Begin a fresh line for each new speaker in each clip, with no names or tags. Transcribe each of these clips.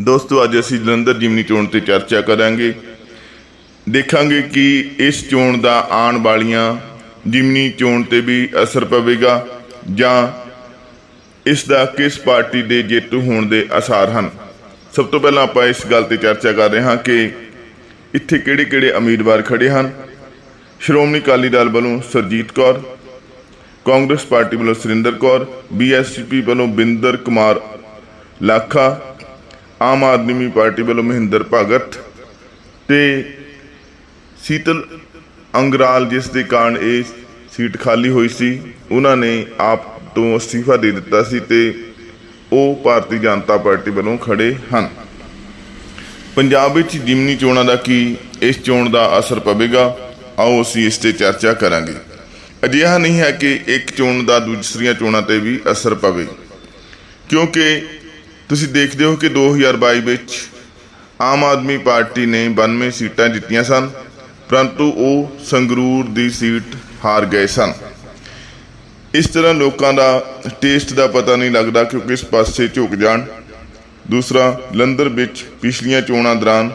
ਦੋਸਤੋ, ਅੱਜ ਅਸੀਂ ਜਲੰਧਰ ਜਿਮਨੀ ਚੋਣ ਤੇ ਚਰਚਾ ਕਰਾਂਗੇ। ਦੇਖਾਂਗੇ ਕਿ ਇਸ ਚੋਣ ਦਾ ਆਉਣ ਵਾਲੀਆਂ ਜਿਮਨੀ ਚੋਣ ਤੇ ਵੀ ਅਸਰ ਪਵੇਗਾ ਜਾਂ ਇਸ ਦਾ ਕਿਸ ਪਾਰਟੀ ਦੇ ਜੇਤੂ ਹੋਣ ਦੇ ਅਸਾਰ ਹਨ। ਸਭ ਤੋਂ ਪਹਿਲਾਂ ਆਪਾਂ ਇਸ ਗੱਲ ਤੇ ਚਰਚਾ ਕਰ ਰਹੇ ਹਾਂ ਕਿ ਇੱਥੇ ਕਿਹੜੇ-ਕਿਹੜੇ ਉਮੀਦਵਾਰ ਖੜੇ ਹਨ। ਸ਼੍ਰੋਮਣੀ ਅਕਾਲੀ ਦਲ ਵੱਲੋਂ ਸਰਜੀਤ ਕੌਰ, ਕਾਂਗਰਸ ਪਾਰਟੀ ਵੱਲੋਂ ਸੁਰਿੰਦਰ ਕੌਰ, ਬੀਐਸਪੀ ਵੱਲੋਂ ਬਿੰਦਰ ਕੁਮਾਰ ਲਾਖਾ ਆਮ ਆਦਮੀ ਪਾਰਟੀ ਵੱਲੋਂ ਮਹਿੰਦਰ ਭਗਤ ਤੇ ਸੀਤਲ ਅੰਗਰਾਲ, ਜਿਸ ਦੇ ਕਾਰਨ ਇਹ ਸੀਟ ਖਾਲੀ ਹੋਈ ਸੀ, ਉਹਨਾਂ ਨੇ ਆਪ ਤੋਂ ਅਸਤੀਫਾ ਦੇ ਦਿੱਤਾ ਸੀ ਤੇ ਉਹ ਭਾਰਤੀ ਜਨਤਾ ਪਾਰਟੀ ਵੱਲੋਂ ਖੜੇ ਹਨ। ਪੰਜਾਬ ਵਿੱਚ ਜਿਮਨੀ ਚੋਣਾਂ ਦਾ ਕੀ ਇਸ ਚੋਣ ਦਾ ਅਸਰ ਪਵੇਗਾ? ਆਓ ਅਸੀਂ ਇਸ ਤੇ ਚਰਚਾ ਕਰਾਂਗੇ। ਅਜਿਹਾ ਨਹੀਂ ਹੈ ਕਿ ਇੱਕ ਚੋਣ ਦਾ ਦੂਸਰੀਆਂ ਚੋਣਾਂ ਤੇ ਵੀ ਅਸਰ ਪਵੇ, ਕਿਉਂਕਿ ਤੁਸੀਂ ਦੇਖਦੇ ਹੋ ਕਿ 2022 ਵਿੱਚ ਆਮ ਆਦਮੀ ਪਾਰਟੀ ਨੇ 92 ਸੀਟਾਂ ਜਿੱਤੀਆਂ ਸਨ, ਪਰੰਤੂ ਉਹ ਸੰਗਰੂਰ ਦੀ ਸੀਟ ਹਾਰ ਗਏ ਸਨ। ਇਸ ਤਰ੍ਹਾਂ ਲੋਕਾਂ ਦਾ ਟੇਸਟ ਦਾ ਪਤਾ ਨਹੀਂ ਲੱਗਦਾ ਕਿ ਉਹ ਕਿਸ ਪਾਸੇ ਝੁਕ ਜਾਣ। ਦੂਸਰਾ, ਲੰਦਰ ਵਿੱਚ ਪਿਛਲੀਆਂ ਚੋਣਾਂ ਦੌਰਾਨ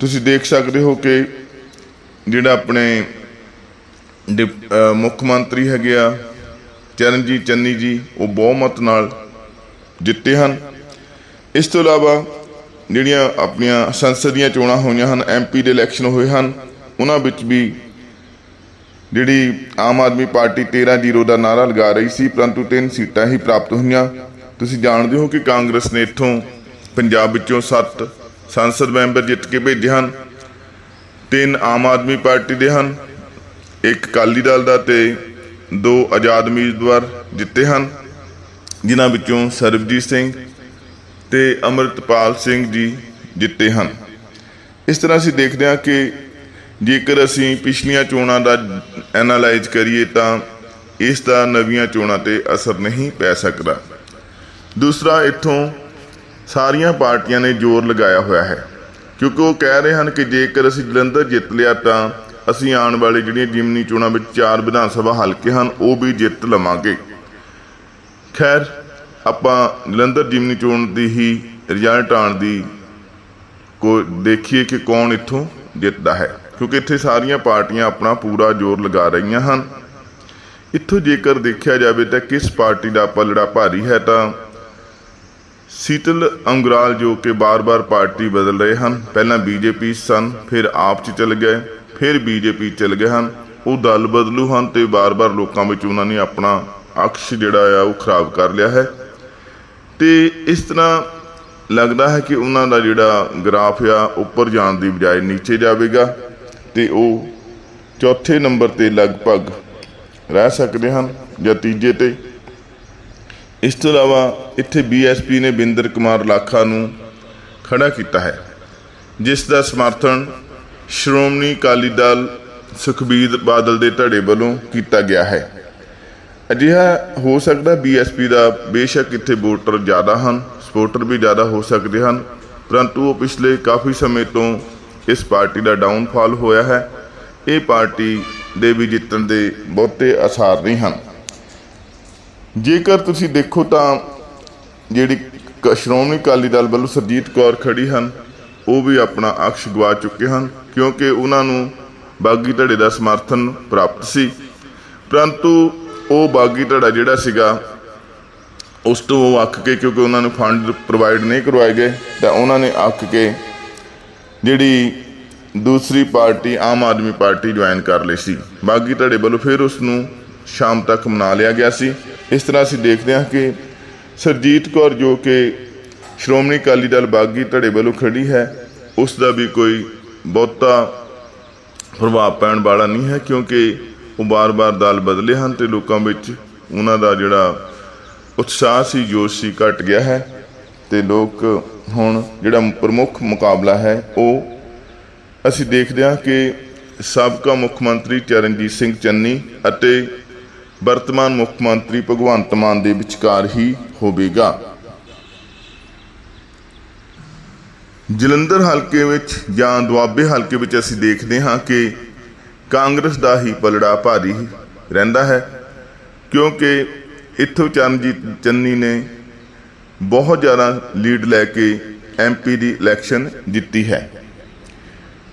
ਤੁਸੀਂ ਦੇਖ ਸਕਦੇ ਹੋ ਕਿ ਜਿਹੜਾ ਆਪਣੇ ਡਿਪ- ਮੁੱਖ ਮੰਤਰੀ ਹੈਗੇ ਆ, ਚਰਨਜੀਤ ਚੰਨੀ ਜੀ, ਉਹ ਬਹੁਮਤ ਨਾਲ ਜਿੱਤੇ ਹਨ। ਇਸ ਤੋਂ ਇਲਾਵਾ ਜਿਹੜੀਆਂ ਆਪਣੀਆਂ ਸੰਸਦ ਦੀਆਂ ਚੋਣਾਂ ਹੋਈਆਂ ਹਨ ਐਮਪੀ ਦੇ ਇਲੈਕਸ਼ਨ ਹੋਏ ਹਨ, ਉਹਨਾਂ ਵਿੱਚ ਵੀ ਜਿਹੜੀ ਆਮ ਆਦਮੀ ਪਾਰਟੀ 13-0 ਦਾ ਨਾਰਾ ਲਗਾ ਰਹੀ ਸੀ, ਪਰੰਤੂ ਤਿੰਨ ਸੀਟਾਂ ਹੀ ਪ੍ਰਾਪਤ ਹੋਈਆਂ। ਤੁਸੀਂ ਜਾਣਦੇ ਹੋ ਕਿ ਕਾਂਗਰਸ ਨੇ ਇੱਥੋਂ ਪੰਜਾਬ ਵਿੱਚੋਂ 7 ਸੰਸਦ ਮੈਂਬਰ ਜਿੱਤ ਕੇ ਭੇਜੇ ਹਨ, ਤਿੰਨ ਆਮ ਆਦਮੀ ਪਾਰਟੀ ਦੇ ਹਨ, ਇੱਕ ਅਕਾਲੀ ਦਲ ਦਾ ਤੇ ਦੋ ਆਜ਼ਾਦ ਉਮੀਦਵਾਰ ਜਿੱਤੇ ਹਨ। ਜਿਨ੍ਹਾਂ ਵਿੱਚੋਂ ਸਰਬਜੀਤ ਸਿੰਘ ਤੇ ਅਮਰਤਪਾਲ ਸਿੰਘ ਜੀ ਜਿੱਤੇ ਹਨ। ਇਸ ਤਰ੍ਹਾਂ ਅਸੀਂ ਦੇਖਦੇ ਹਾਂ ਕਿ ਜੇਕਰ ਅਸੀਂ ਪਿਛਲੀਆਂ ਚੋਣਾਂ ਦਾ ਐਨਾਲਾਈਜ਼ ਕਰੀਏ ਤਾਂ ਇਸ ਦਾ ਨਵੀਆਂ ਚੋਣਾਂ ਤੇ ਅਸਰ ਨਹੀਂ ਪੈ ਸਕਦਾ। ਦੂਸਰਾ, ਇੱਥੋਂ ਸਾਰੀਆਂ ਪਾਰਟੀਆਂ ਨੇ ਜ਼ੋਰ ਲਗਾਇਆ ਹੋਇਆ ਹੈ, ਕਿਉਂਕਿ ਉਹ ਕਹਿ ਰਹੇ ਹਨ ਕਿ ਜੇਕਰ ਅਸੀਂ ਜਲੰਧਰ ਜਿੱਤ ਲਿਆ ਤਾਂ ਅਸੀਂ ਆਉਣ ਵਾਲੇ ਜਿਹੜੀਆਂ ਜਿਮਨੀ ਚੋਣਾਂ ਵਿੱਚ ਚਾਰ ਵਿਧਾਨ ਸਭਾ ਹਲਕੇ ਹਨ, ਉਹ ਵੀ ਜਿੱਤ ਲਵਾਂਗੇ। ਖੈਰ ਆਪਾਂ ਜਲੰਧਰ ਜਿਮਨੀ ਚੋਣ ਦੀ ਹੀ ਰਿਜ਼ਲਟ ਆਉਣ ਦੀ ਕੋ ਦੇਖੀਏ ਕਿ ਕੌਣ ਇੱਥੋਂ ਜਿੱਤਦਾ ਹੈ। ਕਿਉਂਕਿ ਇੱਥੇ ਸਾਰੀਆਂ ਪਾਰਟੀਆਂ ਆਪਣਾ ਪੂਰਾ ਜ਼ੋਰ ਲਗਾ ਰਹੀਆਂ ਹਨ। ਇੱਥੋਂ ਜੇਕਰ ਦੇਖਿਆ ਜਾਵੇ ਤਾਂ ਕਿਸ ਪਾਰਟੀ ਦਾ ਪਲੜਾ ਭਾਰੀ ਹੈ ਤਾਂ ਸੀਤਲ ਅੰਗਰਾਲ ਜੋ ਕਿ ਬਾਰ-ਬਾਰ ਪਾਰਟੀ ਬਦਲ ਰਹੇ ਹਨ। ਪਹਿਲਾਂ ਬੀਜੇਪੀ ਸਨ, ਫਿਰ ਆਪ 'ਚ ਚਲੇ ਗਏ, ਫਿਰ ਬੀਜੇਪੀ ਚਲੇ ਗਏ ਹਨ। ਉਹ ਦਲ ਬਦਲੂ ਹਨ ਤੇ ਬਾਰ-ਬਾਰ ਲੋਕਾਂ ਵਿੱਚ ਉਹਨਾਂ ਨੇ ਆਪਣਾ ਅਕਸ਼ ਜਿਹੜਾ ਆ ਉਹ ਖਰਾਬ ਕਰ ਲਿਆ ਹੈ। ਤੇ ਇਸ ਤਰ੍ਹਾਂ ਲੱਗਦਾ ਹੈ ਕਿ ਉਹਨਾਂ ਦਾ ਜਿਹੜਾ ਗ੍ਰਾਫ ਆ, ਉੱਪਰ ਜਾਣ ਦੀ ਬਜਾਏ ਨੀਚੇ ਜਾਵੇਗਾ ਤੇ ਉਹ ਚੌਥੇ ਨੰਬਰ ਤੇ ਲਗਭਗ ਰਹਿ ਸਕਦੇ ਹਨ ਜਾਂ ਤੀਜੇ ਤੇ। ਇਸ ਤੋਂ ਇਲਾਵਾ ਇੱਥੇ ਬੀਐਸਪੀ ਨੇ ਬਿੰਦਰ ਕੁਮਾਰ ਲਾਖਾ ਨੂੰ ਖੜਾ ਕੀਤਾ ਹੈ, ਜਿਸ ਦਾ ਸਮਰਥਨ ਸ਼੍ਰੋਮਣੀ ਅਕਾਲੀ ਦਲ ਸੁਖਬੀਰ ਬਾਦਲ ਦੇ ਧੜੇ ਵੱਲੋਂ ਕੀਤਾ ਗਿਆ ਹੈ। ਅਜਿਹਾ ਹੋ ਸਕਦਾ ਬੀਐਸਪੀ ਦਾ ਬੇਸ਼ੱਕ ਇੱਥੇ ਵੋਟਰ ਜ਼ਿਆਦਾ ਹਨ, ਸਪੋਰਟਰ ਵੀ ਜ਼ਿਆਦਾ ਹੋ ਸਕਦੇ ਹਨ, ਪਰੰਤੂ ਉਹ ਪਿਛਲੇ ਕਾਫੀ ਸਮੇਂ ਤੋਂ ਇਸ ਪਾਰਟੀ ਦਾ ਡਾਊਨਫਾਲ ਹੋਇਆ ਹੈ। ਇਹ ਪਾਰਟੀ ਦੇ ਵੀ ਜਿੱਤਣ ਦੇ ਬਹੁਤੇ ਅਸਾਰ ਨਹੀਂ ਹਨ। ਜੇਕਰ ਤੁਸੀਂ ਦੇਖੋ ਤਾਂ ਜਿਹੜੀ ਕ- ਸ਼੍ਰੋਮਣੀ ਅਕਾਲੀ ਦਲ ਵੱਲੋਂ ਸਰਜੀਤ ਕੌਰ ਖੜੀ ਹਨ, ਉਹ ਵੀ ਆਪਣਾ ਅਕਸ਼ ਗਵਾ ਚੁੱਕੇ ਹਨ, ਕਿਉਂਕਿ ਉਹਨਾਂ ਨੂੰ ਬਾਗੀ ਧੜੇ ਦਾ ਸਮਰਥਨ ਪ੍ਰਾਪਤ ਸੀ। ਪਰੰਤੂ ਉਹ ਬਾਗੀ ਧੜਾ ਜਿਹੜਾ ਸੀਗਾ, ਉਸ ਤੋਂ ਉਹ ਅੱਕ ਕੇ ਕਿਉਂਕਿ ਉਹਨਾਂ ਨੂੰ ਫੰਡ ਪ੍ਰੋਵਾਈਡ ਨਹੀਂ ਕਰਵਾਏ ਗਏ, ਤਾਂ ਉਹਨਾਂ ਨੇ ਅੱਕ ਕੇ ਜਿਹੜੀ ਦੂਸਰੀ party, Aam Aadmi party join ਕਰ ਲਈ ਸੀ। ਬਾਗੀ ਧੜੇ ਵੱਲੋਂ ਫਿਰ ਉਸ ਨੂੰ ਸ਼ਾਮ ਤੱਕ ਮਨਾ ਲਿਆ ਗਿਆ ਸੀ। ਇਸ ਤਰ੍ਹਾਂ ਅਸੀਂ ਦੇਖਦੇ ਹਾਂ ਕਿ ਸਰਜੀਤ ਕੌਰ ਜੋ ਕਿ ਸ਼੍ਰੋਮਣੀ ਅਕਾਲੀ ਦਲ ਬਾਗੀ ਧੜੇ ਵੱਲੋਂ ਖੜੀ ਹੈ, ਉਸ ਦਾ ਵੀ ਕੋਈ ਬਹੁਤਾ ਪ੍ਰਭਾਵ ਪੈਣ ਵਾਲਾ ਨਹੀਂ ਹੈ, ਕਿਉਂਕਿ ਉਹ ਬਾਰ-ਬਾਰ ਦਲ ਬਦਲੇ ਹਨ ਤੇ ਲੋਕਾਂ ਵਿੱਚ ਉਹਨਾਂ ਦਾ ਜਿਹੜਾ ਉਤਸ਼ਾਹ ਸੀ, ਜੋਸ਼ ਸੀ ਘਟ ਗਿਆ ਹੈ ਤੇ ਲੋਕ ਹੁਣ ਜਿਹੜਾ ਪ੍ਰਮੁੱਖ ਮੁਕਾਬਲਾ ਹੈ, ਉਹ ਅਸੀਂ ਦੇਖਦੇ ਹਾਂ ਕਿ ਸਾਬਕਾ ਮੁੱਖ ਮੰਤਰੀ ਚਰਨਜੀਤ ਸਿੰਘ ਚੰਨੀ ਅਤੇ ਵਰਤਮਾਨ ਮੁੱਖ ਮੰਤਰੀ ਭਗਵੰਤ ਮਾਨ ਦੇ ਵਿਚਕਾਰ ਹੀ ਹੋਵੇਗਾ। ਜਲੰਧਰ ਹਲਕੇ ਵਿੱਚ ਜਾਂ ਦੁਆਬੇ ਹਲਕੇ ਵਿੱਚ ਅਸੀਂ ਦੇਖਦੇ ਹਾਂ ਕਿ ਕਾਂਗਰਸ ਦਾ ਹੀ ਪਲੜਾ ਭਾਰੀ ਰਹਿੰਦਾ ਹੈ, ਕਿਉਂਕਿ ਇੱਥੋਂ ਚਰਨਜੀਤ ਚੰਨੀ ਨੇ ਬਹੁਤ ਜ਼ਿਆਦਾ ਲੀਡ ਲੈ ਕੇ ਐਮਪੀ ਦੀ ਇਲੈਕਸ਼ਨ ਜਿੱਤੀ ਹੈ।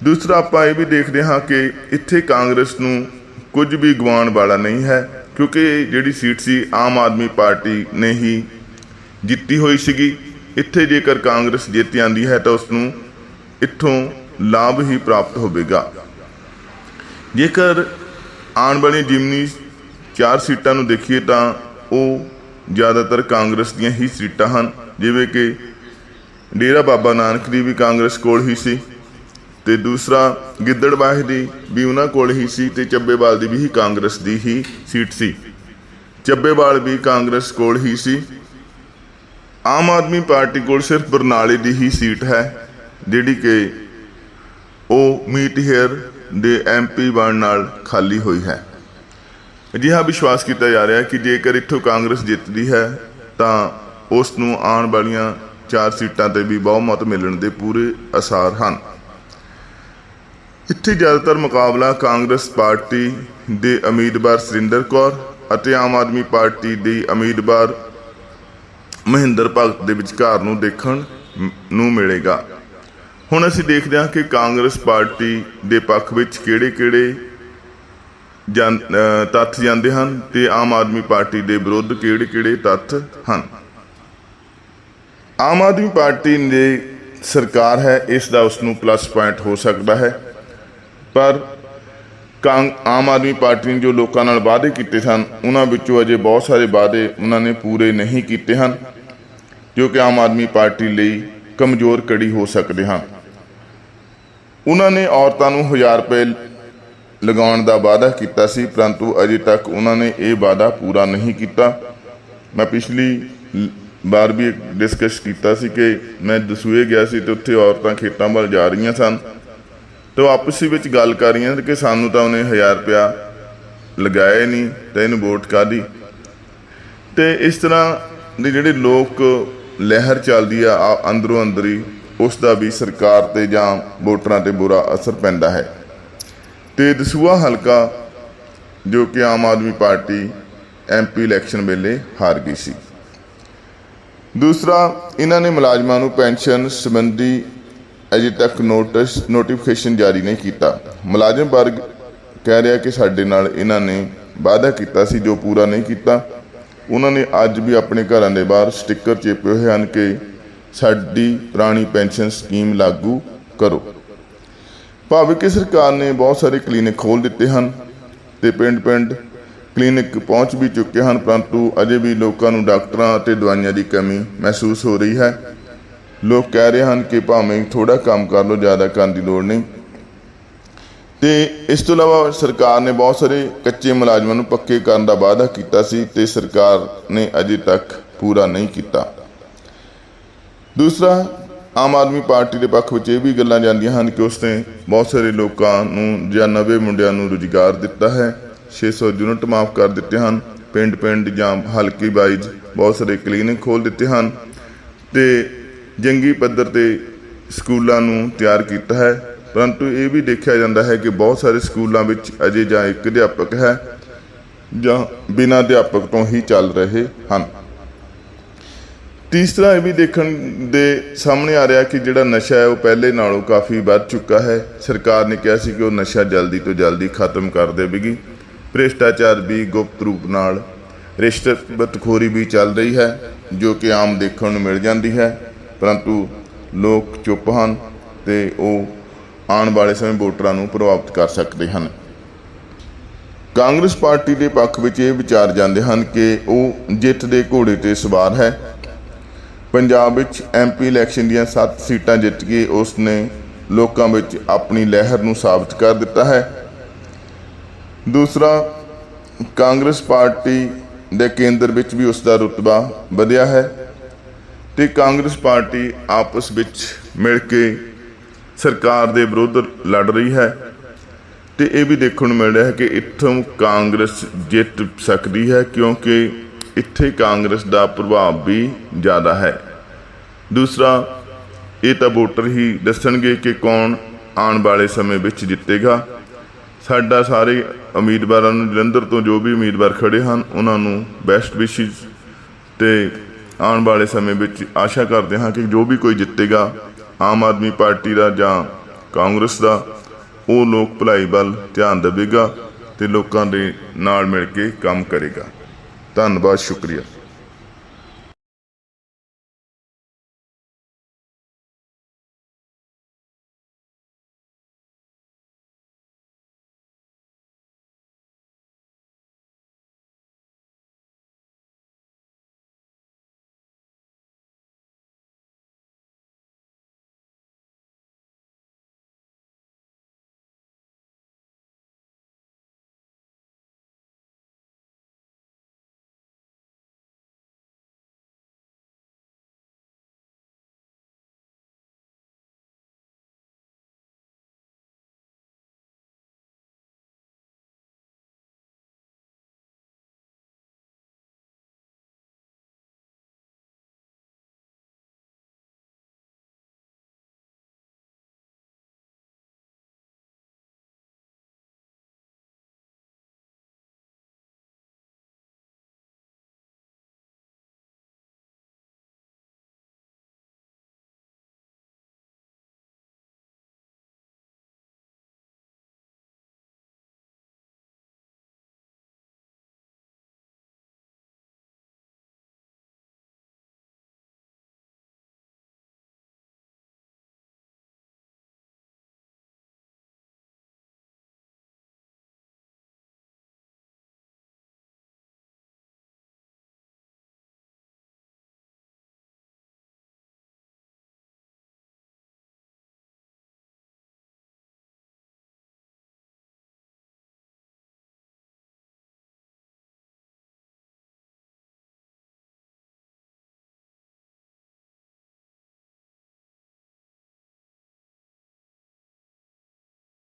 ਦੂਸਰਾ ਆਪਾਂ ਇਹ ਵੀ ਦੇਖਦੇ ਹਾਂ ਕਿ ਇੱਥੇ ਕਾਂਗਰਸ ਨੂੰ ਕੁਝ ਵੀ ਗਵਾਉਣ ਵਾਲਾ ਨਹੀਂ ਹੈ, ਕਿਉਂਕਿ ਇਹ ਜਿਹੜੀ ਸੀਟ ਸੀ ਆਮ ਆਦਮੀ ਪਾਰਟੀ ਨੇ ਹੀ ਜਿੱਤੀ ਹੋਈ ਸੀਗੀ। ਇੱਥੇ ਜੇਕਰ ਕਾਂਗਰਸ ਜਿੱਤ ਜਾਂਦੀ ਹੈ ਤਾਂ ਉਸ ਨੂੰ ਇੱਥੋਂ ਲਾਭ ਹੀ ਪ੍ਰਾਪਤ ਹੋਵੇਗਾ। ਜੇਕਰ ਆਉਣ ਵਾਲੀ ਜਿਮਨੀ ਚਾਰ ਸੀਟਾਂ ਨੂੰ ਦੇਖੀਏ ਤਾਂ ਉਹ ਜ਼ਿਆਦਾਤਰ ਕਾਂਗਰਸ ਦੀਆਂ ਹੀ ਸੀਟਾਂ ਹਨ। ਜਿਵੇਂ ਕਿ ਡੇਰਾ ਬਾਬਾ ਨਾਨਕ ਦੀ ਵੀ ਕਾਂਗਰਸ ਕੋਲ ਹੀ ਸੀ ਤੇ ਦੂਸਰਾ ਗਿੱਦੜਬਾਹ ਦੀ ਵੀ ਉਹਨਾਂ ਕੋਲ ਹੀ ਸੀ ਤੇ ਚੱਬੇਵਾਲ ਦੀ ਵੀ ਕਾਂਗਰਸ ਦੀ ਹੀ ਸੀਟ ਸੀ। ਚੱਬੇਵਾਲ ਵੀ ਕਾਂਗਰਸ ਕੋਲ ਹੀ ਸੀ। ਆਮ ਆਦਮੀ ਪਾਰਟੀ ਕੋਲ ਸਿਰਫ ਬਰਨਾਲੇ ਦੀ ਹੀ ਸੀਟ ਹੈ, ਜਿਹੜੀ ਕਿ ਉਹ ਮੀਟ ਹੇਅਰ ਦੇ ਐਮਪੀ ਬਣ ਨਾਲ ਖਾਲੀ ਹੋਈ ਹੈ। ਅਜਿਹਾ ਵਿਸ਼ਵਾਸ ਕੀਤਾ ਜਾ ਰਿਹਾ ਹੈ ਕਿ ਜੇਕਰ ਇੱਥੋਂ ਕਾਂਗਰਸ ਜਿੱਤਦੀ ਹੈ, ਤਾਂ ਉਸ ਨੂੰ ਆਉਣ ਵਾਲੀਆਂ ਚਾਰ ਸੀਟਾਂ ਤੇ ਵੀ ਬਹੁਮਤ ਮਿਲਣ ਦੇ ਪੂਰੇ ਅਸਾਰ ਹਨ। ਇੱਥੇ ਜ਼ਿਆਦਾਤਰ ਮੁਕਾਬਲਾ ਕਾਂਗਰਸ ਪਾਰਟੀ ਦੇ ਉਮੀਦਵਾਰ ਸੁਰਿੰਦਰ ਕੌਰ ਅਤੇ ਆਮ ਆਦਮੀ ਪਾਰਟੀ ਦੀ ਉਮੀਦਵਾਰ ਮਹਿੰਦਰ ਭਗਤ ਦੇ ਵਿਚਕਾਰ ਨੂੰ ਦੇਖਣ ਨੂੰ ਮਿਲੇਗਾ। ਹੁਣ ਅਸੀਂ ਦੇਖਦੇ ਹਾਂ ਕਿ ਕਾਂਗਰਸ ਪਾਰਟੀ ਦੇ ਪੱਖ ਵਿੱਚ ਕਿਹੜੇ-ਕਿਹੜੇ ਜਾਂ- ਤੱਥ ਜਾਂਦੇ ਹਨ ਤੇ ਆਮ ਆਦਮੀ ਪਾਰਟੀ ਦੇ ਵਿਰੁੱਧ ਕਿਹੜੇ-ਕਿਹੜੇ ਤੱਥ ਹਨ। ਆਮ ਆਦਮੀ ਪਾਰਟੀ ਦੇ ਸਰਕਾਰ ਹੈ, ਇਸ ਦਾ ਉਸ ਨੂੰ ਪਲੱਸ ਪੁਆਇੰਟ ਹੋ ਸਕਦਾ ਹੈ। ਪਰ ਕਾਂ ਆਮ ਆਦਮੀ ਪਾਰਟੀ ਨੇ ਜੋ ਲੋਕਾਂ ਨਾਲ ਵਾਅਦੇ ਕੀਤੇ ਸਨ, ਉਹਨਾਂ ਵਿੱਚੋਂ ਅਜੇ ਬਹੁਤ ਸਾਰੇ ਵਾਅਦੇ ਉਹਨਾਂ ਨੇ ਪੂਰੇ ਨਹੀਂ ਕੀਤੇ ਹਨ, ਜੋ ਕਿ ਆਮ ਆਦਮੀ ਪਾਰਟੀ ਲਈ ਕਮਜ਼ੋਰ ਕੜੀ ਹੋ ਸਕਦੇ ਹਨ। ਉਹਨਾਂ ਨੇ ਔਰਤਾਂ ਨੂੰ 1000 ਰੁਪਏ ਲਗਾਉਣ ਦਾ ਵਾਅਦਾ ਕੀਤਾ ਸੀ, ਪਰੰਤੂ ਅਜੇ ਤੱਕ ਉਹਨਾਂ ਨੇ ਇਹ ਵਾਅਦਾ ਪੂਰਾ ਨਹੀਂ ਕੀਤਾ। ਮੈਂ ਪਿਛਲੀ ਲ- ਵਾਰ ਵੀ ਡਿਸਕਸ ਕੀਤਾ ਸੀ ਕਿ ਮੈਂ ਦਸੂਏ ਗਿਆ ਸੀ ਤੇ ਉੱਥੇ ਔਰਤਾਂ ਖੇਤਾਂ ਵੱਲ ਜਾ ਰਹੀਆਂ ਸਨ। ਤੇ ਉਹ ਆਪਸ ਵਿੱਚ ਗੱਲ ਕਰ ਰਹੀਆਂ ਕਿ ਸਾਨੂੰ ਤਾਂ ਉਹਨੇ 1000 ਰੁਪਇਆ ਲਗਾਇਆ ਹੀ ਨਹੀਂ ਤੇ ਇਹਨੂੰ ਵੋਟ ਕਾਦੀ ਤੇ ਇਸ ਤਰ੍ਹਾਂ ਦੇ ਜਿਹੜੇ ਲੋਕ ਲਹਿਰ ਚੱਲਦੀ ਆ, ਆ- ਅੰਦਰੋਂ ਅੰਦਰੀ ਉਸ ਦਾ ਵੀ ਸਰਕਾਰ ਤੇ ਜਾਂ ਵੋਟਰਾਂ ਤੇ ਬੁਰਾ ਅਸਰ ਪੈਂਦਾ ਹੈ। ਤੇ ਦਸੂਆ ਹਲਕਾ, ਜੋ ਕਿ Aam Aadmi party MP election ਵੇਲੇ ਹਾਰ ਗਈ ਸੀ। ਦੂਸਰਾ, ਇਹਨਾਂ ਨੇ ਮੁਲਾਜ਼ਮਾਂ ਨੂੰ ਪੈਨਸ਼ਨ ਸੰਬੰਧੀ ਅਜੇ ਤੱਕ ਨੋਟਿਸ, ਨੋਟੀਫਿਕੇਸ਼ਨ ਜਾਰੀ ਨਹੀਂ ਕੀਤਾ। ਮੁਲਾਜ਼ਮ ਵਰਗ ਕਹਿ ਰਿਹਾ ਕਿ ਸਾਡੇ ਨਾਲ ਇਹਨਾਂ ਨੇ ਵਾਅਦਾ ਕੀਤਾ ਸੀ, ਜੋ ਪੂਰਾ ਨਹੀਂ ਕੀਤਾ। ਉਹਨਾਂ ਨੇ ਅੱਜ ਵੀ ਆਪਣੇ ਘਰਾਂ ਦੇ ਬਾਹਰ ਸਟicker ਚੇਪੇ ਹੋਏ ਹਨ ਕਿ ਸਾਡੀ ਪੁਰਾਣੀ ਪੈਨਸ਼ਨ ਸਕੀਮ ਲਾਗੂ ਕਰੋ। ਭਾਵੇਂ ਕਿ ਸਰਕਾਰ ਨੇ ਬਹੁਤ ਸਾਰੇ ਕਲੀਨਿਕ ਖੋਲ ਦਿੱਤੇ ਹਨ ਤੇ ਪਿੰਡ-ਪਿੰਡ ਕਲੀਨਿਕ ਪਹੁੰਚ ਵੀ ਚੁੱਕੇ ਹਨ, ਪਰੰਤੂ ਅਜੇ ਵੀ ਲੋਕਾਂ ਨੂੰ ਡਾਕਟਰਾਂ ਅਤੇ ਦਵਾਈਆਂ ਦੀ ਕਮੀ ਮਹਿਸੂਸ ਹੋ ਰਹੀ ਹੈ। ਲੋਕ ਕਹਿ ਰਹੇ ਹਨ ਕਿ ਭਾਵੇਂ ਥੋੜਾ ਕੰਮ ਕਰ ਲਓ, ਜ਼ਿਆਦਾ ਕਰਨ ਦੀ ਲੋੜ ਨਹੀਂ। ਤੇ ਇਸ ਤੋਂ ਇਲਾਵਾ ਸਰਕਾਰ ਨੇ ਬਹੁਤ ਸਾਰੇ ਕੱਚੇ ਮੁਲਾਜ਼ਮਾਂ ਨੂੰ ਪੱਕੇ ਕਰਨ ਦਾ ਵਾਅਦਾ ਕੀਤਾ ਸੀ ਤੇ ਸਰਕਾਰ ਨੇ ਅਜੇ ਤੱਕ ਪੂਰਾ ਨਹੀਂ ਕੀਤਾ। ਦੂਸਰਾ, ਆਮ ਆਦਮੀ ਪਾਰਟੀ ਦੇ ਪੱਖ ਵਿੱਚ ਇਹ ਵੀ ਗੱਲਾਂ ਜਾਂਦੀਆਂ ਹਨ ਕਿ ਉਸਨੇ ਬਹੁਤ ਸਾਰੇ ਲੋਕਾਂ ਨੂੰ ਜਾਂ ਨਵੇਂ ਮੁੰਡਿਆਂ ਨੂੰ ਰੁਜ਼ਗਾਰ ਦਿੱਤਾ ਹੈ। 600 ਯੂਨਿਟ ਮਾਫ ਕਰ ਦਿੱਤੇ ਹਨ। ਪਿੰਡ ਪਿੰਡ ਜਾਂ ਹਲਕੀ ਵਾਈਜ਼ ਬਹੁਤ ਸਾਰੇ ਕਲੀਨਿਕ ਖੋਲ ਦਿੱਤੇ ਹਨ ਤੇ ਜੰਗੀ ਪੱਧਰ ਤੇ ਸਕੂਲਾਂ ਨੂੰ ਤਿਆਰ ਕੀਤਾ ਹੈ। ਪਰੰਤੂ ਇਹ ਵੀ ਦੇਖਿਆ ਜਾਂਦਾ ਹੈ ਕਿ ਬਹੁਤ ਸਾਰੇ ਸਕੂਲਾਂ ਵਿੱਚ ਅਜੇ ਜਾਂ ਇੱਕ ਅਧਿਆਪਕ ਹੈ ਜਾਂ ਬਿਨਾਂ ਅਧਿਆਪਕ ਤੋਂ ਹੀ ਚੱਲ ਰਹੇ ਹਨ। ਤੀਸਰਾ ਇਹ ਵੀ ਦੇਖਣ ਦੇ ਸਾਹਮਣੇ ਆ ਰਿਹਾ ਕਿ ਜਿਹੜਾ ਨਸ਼ਾ ਹੈ, ਉਹ ਪਹਿਲੇ ਨਾਲੋਂ ਕਾਫੀ ਵੱਧ ਚੁੱਕਾ ਹੈ। ਸਰਕਾਰ ਨੇ ਕਿਹਾ ਸੀ ਕਿ ਉਹ ਨਸ਼ਾ ਜਲਦੀ ਤੋਂ ਜਲਦੀ ਖਤਮ ਕਰ ਦੇਵੇਗੀ। ਭ੍ਰਿਸ਼ਟਾਚਾਰ ਵੀ ਗੁਪਤ ਰੂਪ ਨਾਲ ਰਿਸ਼ਵਤਖੋਰੀ ਵੀ ਚੱਲ ਰਹੀ ਹੈ, ਜੋ ਕਿ ਆਮ ਦੇਖਣ ਨੂੰ ਮਿਲ ਜਾਂਦੀ ਹੈ। ਪਰੰਤੂ ਲੋਕ ਚੁੱਪ ਹਨ ਤੇ ਉਹ ਆਉਣ ਵਾਲੇ ਸਮੇਂ ਵੋਟਰਾਂ ਨੂੰ ਪ੍ਰਭਾਵਿਤ ਕਰ ਸਕਦੇ ਹਨ। ਕਾਂਗਰਸ ਪਾਰਟੀ ਦੇ ਪੱਖ ਵਿੱਚ ਇਹ ਵਿਚਾਰ ਜਾਂਦੇ ਹਨ ਕਿ ਉਹ ਜਿੱਤ ਦੇ ਘੋੜੇ ਤੇ ਸਵਾਰ ਹੈ। ਪੰਜਾਬ ਵਿੱਚ ਐਮਪੀ ਇਲੈਕਸ਼ਨ ਦੀਆਂ 7 ਸੀਟਾਂ ਜਿੱਤ ਕੇ ਉਸ ਨੇ ਲੋਕਾਂ ਵਿੱਚ ਆਪਣੀ ਲਹਿਰ ਨੂੰ ਸਾਬਤ ਕਰ ਦਿੱਤਾ ਹੈ। ਦੂਸਰਾ, ਕਾਂਗਰਸ ਪਾਰਟੀ ਦੇ ਕੇਂਦਰ ਵਿੱਚ ਵੀ ਉਸ ਦਾ ਰੁਤਬਾ ਵਧਿਆ ਹੈ ਤੇ ਕਾਂਗਰਸ ਪਾਰਟੀ ਆਪਸ ਵਿੱਚ ਮਿਲ ਕੇ ਸਰਕਾਰ ਦੇ ਵਿਰੁੱਧ ਲੜ ਰਹੀ ਹੈ ਤੇ ਇਹ ਵੀ ਦੇਖਣ ਨੂੰ ਮਿਲ ਰਿਹਾ ਹੈ ਕਿ ਇੱਥੋਂ ਕਾਂਗਰਸ ਜਿੱਤ ਸਕਦੀ ਹੈ ਕਿਉਂਕਿ ਇੱਥੇ ਕਾਂਗਰਸ ਦਾ ਪ੍ਰਭਾਵ ਵੀ ਜ਼ਿਆਦਾ ਹੈ। ਦੂਸਰਾ, ਇਹ ਤਾਂ ਵੋਟਰ ਹੀ ਦੱਸਣਗੇ ਕਿ ਕੌਣ ਆਉਣ ਵਾਲੇ ਸਮੇਂ ਵਿੱਚ ਜਿੱਤੇਗਾ। ਸਾਡਾ ਸਾਰੇ ਉਮੀਦਵਾਰਾਂ ਨੂੰ, ਜਲੰਧਰ ਤੋਂ ਜੋ ਵੀ ਉਮੀਦਵਾਰ ਖੜੇ ਹਨ, ਉਹਨਾਂ ਨੂੰ ਬੈਸਟ ਵਿਸ਼ੇਸ ਤੇ ਆਉਣ ਵਾਲੇ ਸਮੇਂ ਵਿੱਚ ਆਸ਼ਾ ਕਰਦੇ ਹਾਂ ਕਿ ਜੋ ਵੀ ਕੋਈ ਜਿੱਤੇਗਾ, ਆਮ ਆਦਮੀ ਪਾਰਟੀ ਦਾ ਜਾਂ ਕਾਂਗਰਸ ਦਾ, ਉਹ ਲੋਕ ਭਲਾਈ ਵੱਲ ਧਿਆਨ ਦੇਵੇਗਾ ਤੇ ਲੋਕਾਂ ਦੇ ਨਾਲ ਮਿਲ ਕੇ ਕੰਮ ਕਰੇਗਾ। ਧੰਨਵਾਦ ਸ਼ੁਕਰੀਆ।